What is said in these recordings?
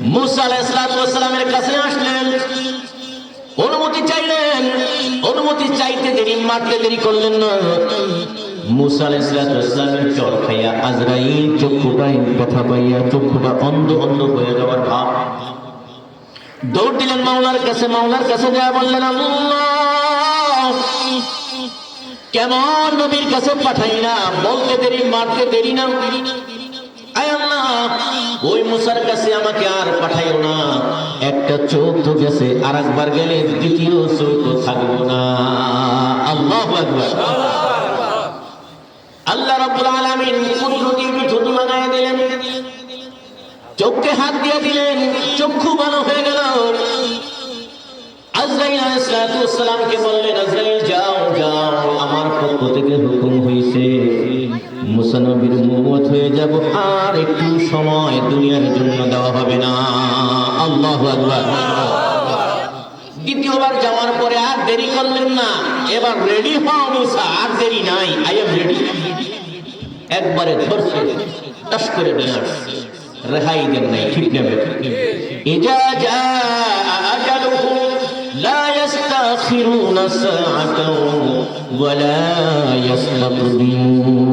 মুসা আলাইহিসসালামের কাছে আসলেন। অনুমতি চাইলেন। অনুমতি চাইতে দেরি, মারতে দেরি করলেন না। চর খাইয়া কথা পাইয়া অন্ধ অন্ধ হয়ে দৌড় দিলেন কেমন নবীর কাছে পাঠাই না বলতে দেরি, মারতে দেরি না। ওই মুসার কাছে আমাকে আর পাঠাইও না। একটা চোখ তো গেছে আর একবার গেলে দ্বিতীয় চোখ তো থাকব না। আল্লাহ একবার আল্লাহ রাব্বুল আলামিন কুদরতি বিধুতি লাগায় দিলেন। চোখকে হাত দিয়ে দিলেন, চক্ষু ভালো হয়ে গেল। দ্বিতীয়বার যাওয়ার পরে আর দেরি করলেন না। এবার রেডি হও মুসা, আর দেরি নাই আই এম রেডি একবারে ধরছে রেহাই দেন নাই, ঠিক নেবে। ইজা জা আজালুহু لا يستأخرون ساعة ولا يستقدمون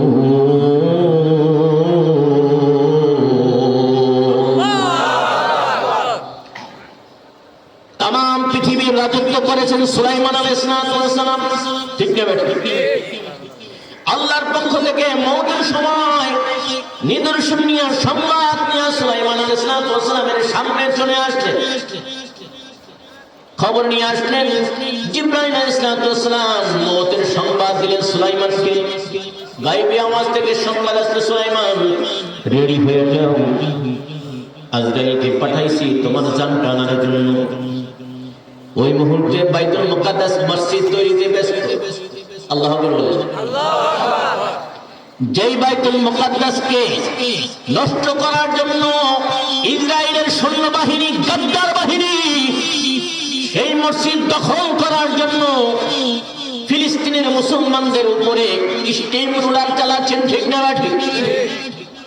তাম পৃথিবীর রাজত্ব করেছেন সুলাইমান আলাইহিসসালাম ঠিক না বেটা আল্লাহর পক্ষ থেকে মৌতের সময় নিদর্শন নিয়ে সংবাদ নিয়ে সুলাইমান আলাইহিসসালামের সামনে চলে আসছে খবর নিয়ে আসলেন জিব্রাইল আলাইহিসসালাম মৌতের সংবাদ দিলেন সুলাইমানকে গাইবে আওয়াজ থেকে সংবাদ আসছে সুলাইমান। রেডি হয়ে যাও। আজরাইলকে পাঠাইছি তোমার জানটা আনার জন্য। ওই মুহূর্তে বাইতুল মুকাদ্দাস মসজিদ তৈরিতে ব্যস্ত। আল্লাহ বলেন যেই বাইতুল মুকাদ্দাসকে নষ্ট করার জন্য ইসরায়েলের সৈন্যবাহিনী গদ্দার বাহিনী মসজিদ দখল করার জন্য ফিলিস্তিনের মুসলমানদের উপরে স্টেম রুলার চালাচ্ছেন, ঠিক না ঠিক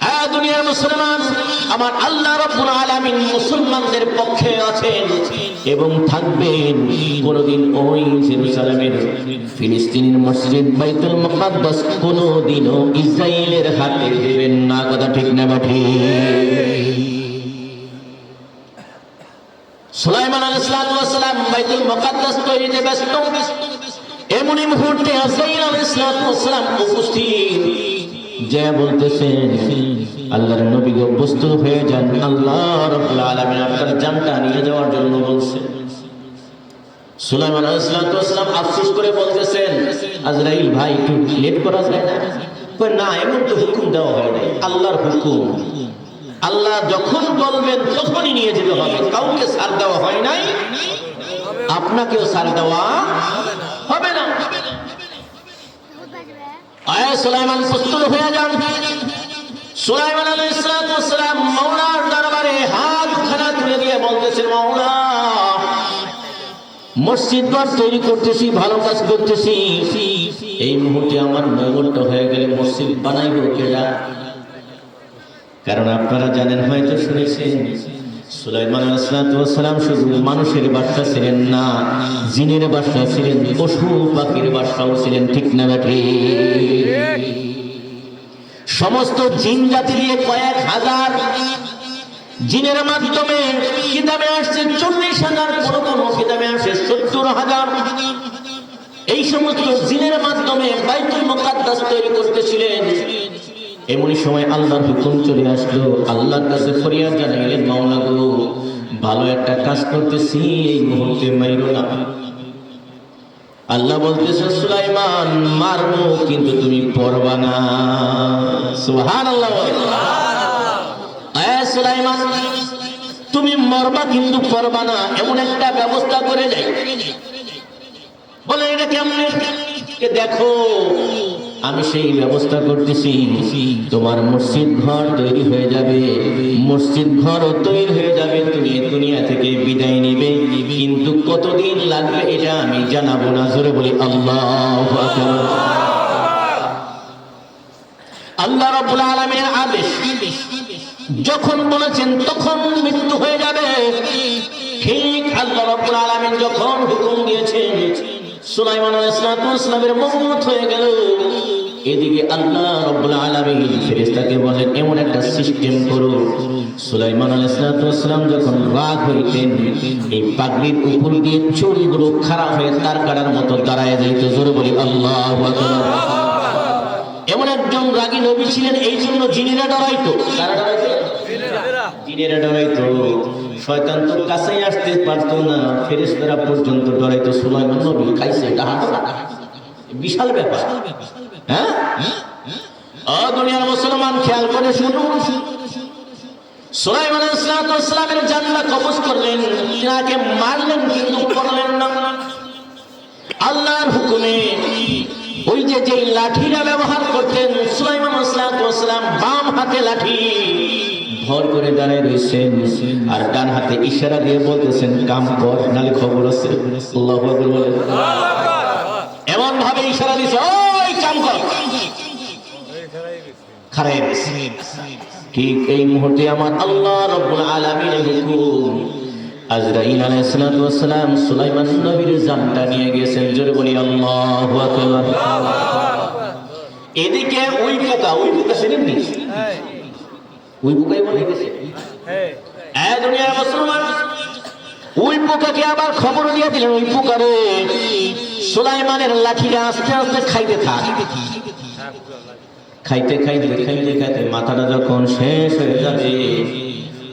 হ্যাঁ দুনিয়ার মুসলমান, আমার আল্লাহ রব্বুল আলামিন মুসলমানদের পক্ষে আছেন এবং থাকবেন কোনদিন ওই জেরুজালেমের ফিলিস্তিনের মসজিদ বাইতুল মুকাদ্দাস কোনদিনও ইসরায়েলের হাতে দেবেন না, কথা ঠিক না ঠিক সুলাইমান আলাইহিস সালাম বাইতুল মুকাদ্দাস তৈরিতে ব্যস্ত। এমনই মুহূর্তে আজরাইল আলাইহিস উপস্থিত। যে বলতেছেন আল্লাহর নবী গো প্রস্তুত হয়ে যান। আল্লাহ রাব্বুল আলামিন আপনার জানটা নিয়ে যাওয়ার জন্য বলছেন সুলাইমান আলাইহিস সালাম আফসোস করে বলতেছেন আজরাইল ভাই, একটু লেট করা যায় না? না, এমন তো হুকুম দেওয়া হয় নাই। আল্লাহর হুকুম। আল্লাহ যখন বলবেন, তখনই নিয়ে যেতে হবে। কাউকে সার দেওয়া হয় নাই, আপনাকেও সার দেওয়া হবে না। হয়ে যান। হাত খানা দিয়ে মসজিদ তৈরি করতেছি, ভালো কাজ করতেছি। এই মুহূর্তে আমার মঙ্গলটা হয়ে গেলে মসজিদ বানাইব কেডা? কারণ আপনারা জানেন, হয়তো শুনেছেন, সুলাইমান সালাম শুধু মানুষের বাসা ছিলেন না, জিনের বাসা ছিলেন, পশু পাখির বাসাও ছিলেন, ঠিক না সমস্ত জিন জাতি দিয়ে কয়েক হাজার জিনের মাধ্যমে কিতাবে আসছে, চল্লিশ হাজার কোন কিতাবে সত্তর হাজার। এই সমস্ত জিনের মাধ্যমে বাইতুল মুকাদ্দাস তৈরি করতেছিলেন। এমনই সময় আল্লাহর হুকুম চলে আসলো। আল্লাহর কাছে ফরিয়াদ জানাইলেন, মাওলা গো, ভালো একটা কাজ করতেছি, এই মুহূর্তে মাইরো না। আল্লাহ বলতেছে, সুলাইমান মারবো কিন্তু তুমি পড়বা না। সুবহানাল্লাহ আয় সুলাইমান, তুমি মরবা, কিন্তু পড়বা না, এমন একটা ব্যবস্থা করে যাই বলে, এটা কেমন? দেখো আমি সেই ব্যবস্থা করতেছি। তোমার মসজিদ ঘর তৈরি হয়ে যাবে। মসজিদ ঘর তৈরি হয়ে যাবে। তুমি দুনিয়া থেকে বিদায় নিবে। কিন্তু কতদিন লাগবে এটা আমি জানাব না। জোরে বলি, আল্লাহ আল্লাহ রবুল আলমের আদেশ, যখন বলেছেন তখন মৃত্যু হয়ে যাবে। ঠিক আল্লাহ রবুল আলমের যখন সুলাইমান ইসলামের মৌত হয়ে গেল। এদিকে আল্লাহ রব্বুল আলামিন ফেরেশতাকে বলেন, এমন একটা সিস্টেম করো। সুলাইমান আলাইহিসসালাম যখন রাগ হইতেন, এই পাগড়ির উপর দিয়ে চুলগুলো খারাপ হয়ে তার কাটার মতো দাঁড়ায় যাইতো। জোরে বলি, আল্লাহ এমন একজন রাগী নবী ছিলেন, এই জন্য জিনেরা ডরাইতো কারা ডরাইতো জিনেরা ডরাইতো শয়তান তো কাছেই আসতে পারতো না। ফেরেশতারা পর্যন্ত ডরাইতো, সুলাইমান নবী খাইছে এটা বিশাল ব্যাপার। হ্যাঁ? দুনিয়ার মুসলমান, খেয়াল করে শুনুন। সুলাইমান ইসলামের জান্নাত কবজ করলেন, তিনাকে মারলেন কিন্তু করলেন না। আল্লাহর হুকুমে ওই যে যেই লাঠিটা ব্যবহার করতেন, সুলাইমান ইসলাম বাম হাতে লাঠি। ভর করে দাঁড়ায় রয়েছেন। আর ডান হাতে ইশারা দিয়ে বলতেছেন, কাম কর নালে খবর আছে। এমন ভাবে ইশারা দিছে ঠিক এই মুহূর্তে আমার আল্লাহ রব্বুল আলামিনের হুকুম। আজরাইল আলাইহিস সালাতু ওয়াস সালাম সুলাইমান নবীর জানটা নিয়ে গেছেন। জোরে বলি, আল্লাহু আকবার। এদিকে ওই ওই ওই পোকাই বলে গেছে। মুসলমান। ওই পোকাকে আবার খবর দিয়ে দিলেন, ওই পোকারে সুলাইমানের লাঠিটা আস্তে আস্তে খাইতে থাক। খাইতে খাইতে খাইতে খাইতে মাথাটা যখন শেষ হয়ে যাবে,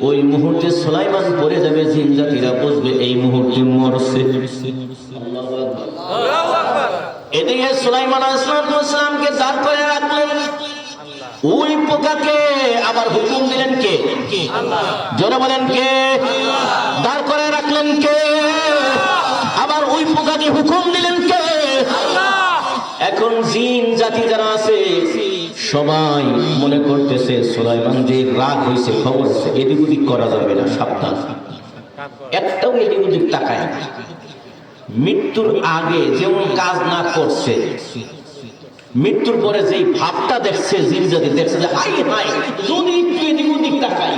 ওই মুহূর্তে সুলাইমান পড়ে যাবে, জিন জাতিরা বুঝবে এই মুহূর্তে মরছে। এদিকে সুলাইমান ইসলামকে দাঁড় করে রাখলেন। ওই পোকাকে আবার হুকুম দিলেন কে? জোরে বলেন কে? দাঁড় করে রাখলেন কে? আবার ওই পোকাকে হুকুম দিলেন কে? এখন জিন, জাতি যারা আছে, সবাই মনে করতেছে, সুলাইমান যে রাগ হয়েছে খবর এদিক ওদিক করা যাবে না, সাবধান। একটাও এদিক ওদিক তাকায় মৃত্যুর আগে যেমন কাজ না করছে মৃত্যুর পরে যেই ভাবটা দেখছে দেখছে যে, হাই হাই, যদি একটু এদিক ওদিক তাকাই,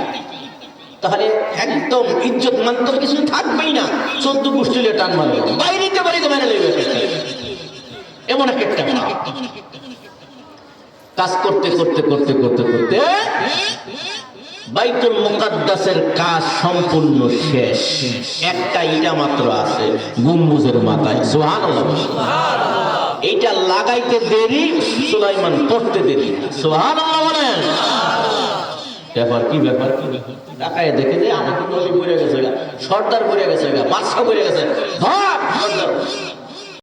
তাহলে একদম ইজ্জত মান্তর কিছু থাকবেই না। চোদ্দ গোষ্ঠীলে টান মারবে বাইরেতে বাড়িতে মেনে নেবে এমন এক একটা। কাজ করতে করতে করতে করতে করতে বাইতুল মুকাদ্দাসের কাজ সম্পূর্ণ শেষ। একটা ইটা মাত্র আছে, গম্বুজের মাথায়, সুবহানাল্লাহ। এইটা লাগাইতে দেরি, সুলাইমান পড়তে দেরি। সোহান বলেন ব্যাপার কি ব্যাপার কি? ব্যাপার দেখে যে আমাকে নদী পড়ে গেছে সর্দার পড়ে গেছে বাদশা পড়ে গেছে। ধর!